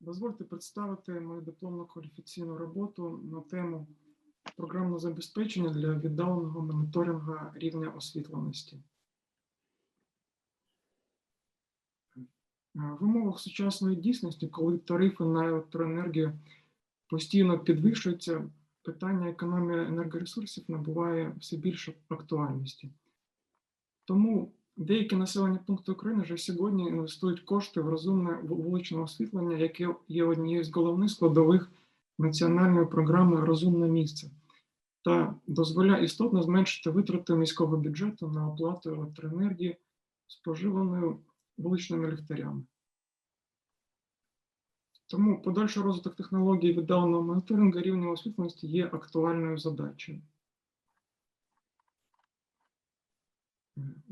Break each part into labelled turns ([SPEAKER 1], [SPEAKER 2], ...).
[SPEAKER 1] Дозвольте представити мою дипломну кваліфікаційну роботу на тему програмне забезпечення для віддаленого моніторингу рівня освітленості. Е, В умовах сучасної дійсності, коли тарифи на електроенергію постійно підвищуються, питання економії енергоресурсів набуває все більше актуальності. Тому деякі населені пункти України вже сьогодні інвестують кошти в розумне вуличне освітлення, яке є однією з головних складових національної програми Розумне місце та дозволяє істотно зменшити витрати міського бюджету на оплату електроенергії, споживаною вуличними ліхтарями. Тому подальший розвиток технологій віддаленого моніторингу рівня освітленості є актуальною задачею.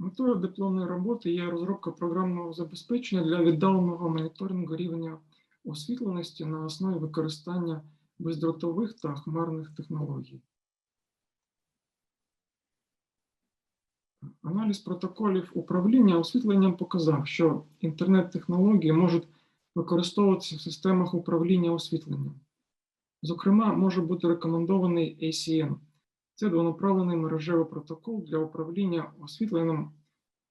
[SPEAKER 1] Метою дипломної роботи є розробка програмного забезпечення для віддаленого моніторингу рівня освітленості на основі використання бездротових та хмарних технологій. Аналіз протоколів управління освітленням показав, що інтернет-технології можуть використовуватися в системах управління освітленням. Зокрема, може бути рекомендований ACN – це двонаправлений мережевий протокол для управління освітленням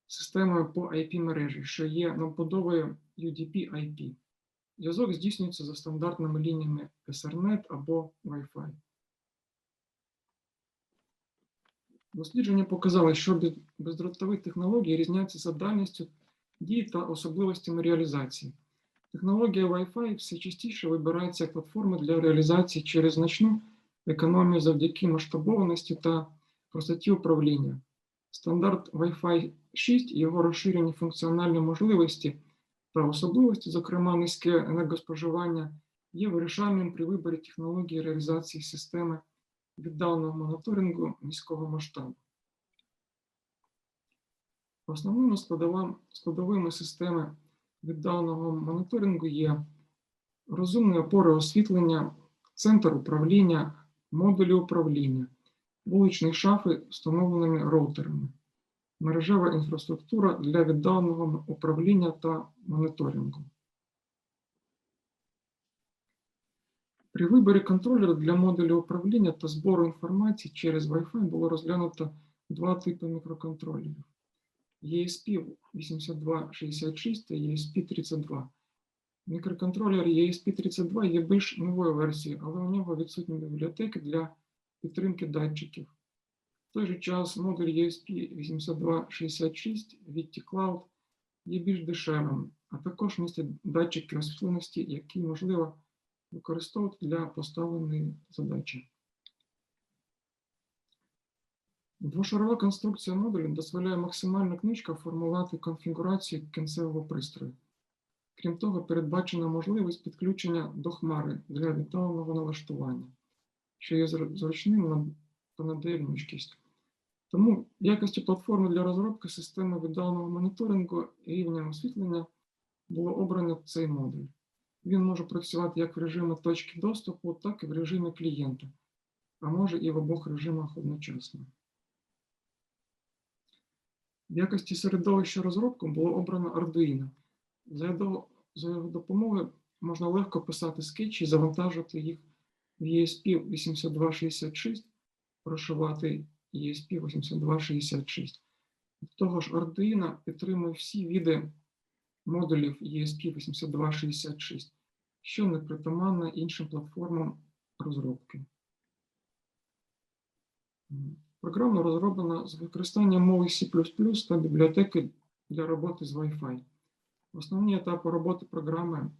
[SPEAKER 1] системою по IP-мережі, що є надбудовою UDP-IP. Зв'язок здійснюється за стандартними лініями Ethernet або Wi-Fi. Дослідження показали, що бездротові технології різняться за дальністю дії та особливостями реалізації. Технологія Wi-Fi все частіше вибирається як платформа для реалізації через значну економію завдяки масштабованості та простоті управління. Стандарт Wi-Fi 6 і його розширені функціональні можливості та особливості, зокрема низьке енергоспоживання, є вирішальним при виборі технології реалізації системи віддаленого моніторингу міського масштабу. Основними складовими системи віддаленого моніторингу є розумні опори освітлення, центр управління, модулі управління, вуличні шафи встановленими роутерами, мережева інфраструктура для віддаленого управління та моніторингу. При виборі контролера для модулю управління та збору інформації через Wi-Fi було розглянуто два типи мікроконтролерів. ESP8266 та ESP32. Мікроконтролер ESP32 є більш новою версією, але у нього відсутні бібліотеки для підтримки датчиків. В той же час модуль ESP8266 від T-Cloud є більш дешевим, а також містить датчики освітленості, які можливо використовувати для поставленої задачі. Двошарова конструкція модулю дозволяє максимально книжка формувати конфігурацію кінцевого пристрою. Крім того, передбачена можливість підключення до хмари для віддаленого налаштування, що є зручним та надає гнучкість. Тому якості платформи для розробки системи віддаленого моніторингу і рівня освітлення було обрано цей модуль. Він може працювати як в режимі точки доступу, так і в режимі клієнта, а може і в обох режимах одночасно. В якості середовища розробки було обрано Arduino. За його допомогою можна легко писати скетчі і завантажувати їх в ESP8266, прошивати ESP8266. До того ж, Arduino підтримує всі види модулів ESP8266, що не притаманно іншим платформам розробки. Програма розроблена з використанням мови C++ та бібліотеки для роботи з Wi-Fi. Основні етапи роботи програми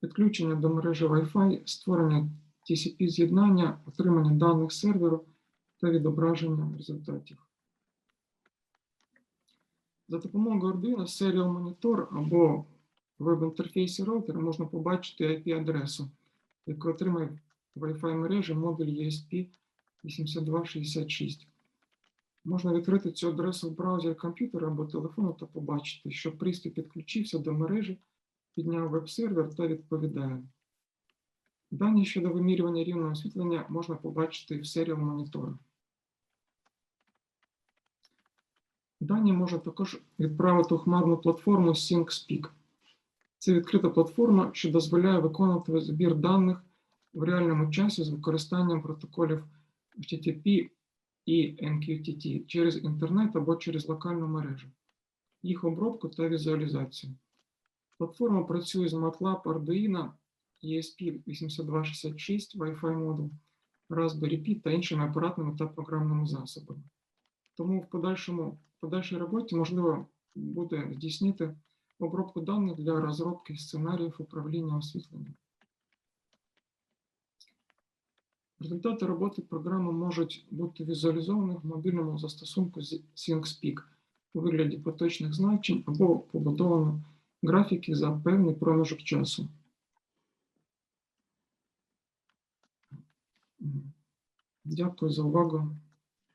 [SPEAKER 1] підключення до мережі Wi-Fi, створення TCP-з'єднання, отримання даних серверу та відображення результатів. За допомогою Arduino Serial Monitor або веб-інтерфейсі роутера можна побачити IP-адресу, яку отримає Wi-Fi мережі модуль ESP 8266. Можна відкрити цю адресу в браузері комп'ютера або телефону та побачити, що пристрій підключився до мережі, підняв веб-сервер та відповідає. Дані щодо вимірювання рівного освітлення можна побачити в Serial Monitor. Дані можна також відправити у хмарну платформу SyncSpeak. Це відкрита платформа, що дозволяє виконувати збір даних в реальному часі з використанням протоколів HTTP і MQTT через інтернет або через локальну мережу, їх обробку та візуалізацію. Платформа працює з MATLAB, Arduino, ESP8266, Wi-Fi модуль, Raspberry Pi та іншими апаратними та програмними засобами. Тому в подальшому, в подальшій роботі можливо буде здійснити обробку даних для розробки сценаріїв управління освітленням. Результати роботи програми можуть бути візуалізовані в мобільному застосунку з ThinkSpeak у вигляді поточних значень або побудовано графіки за певний проміжок часу. Дякую за увагу.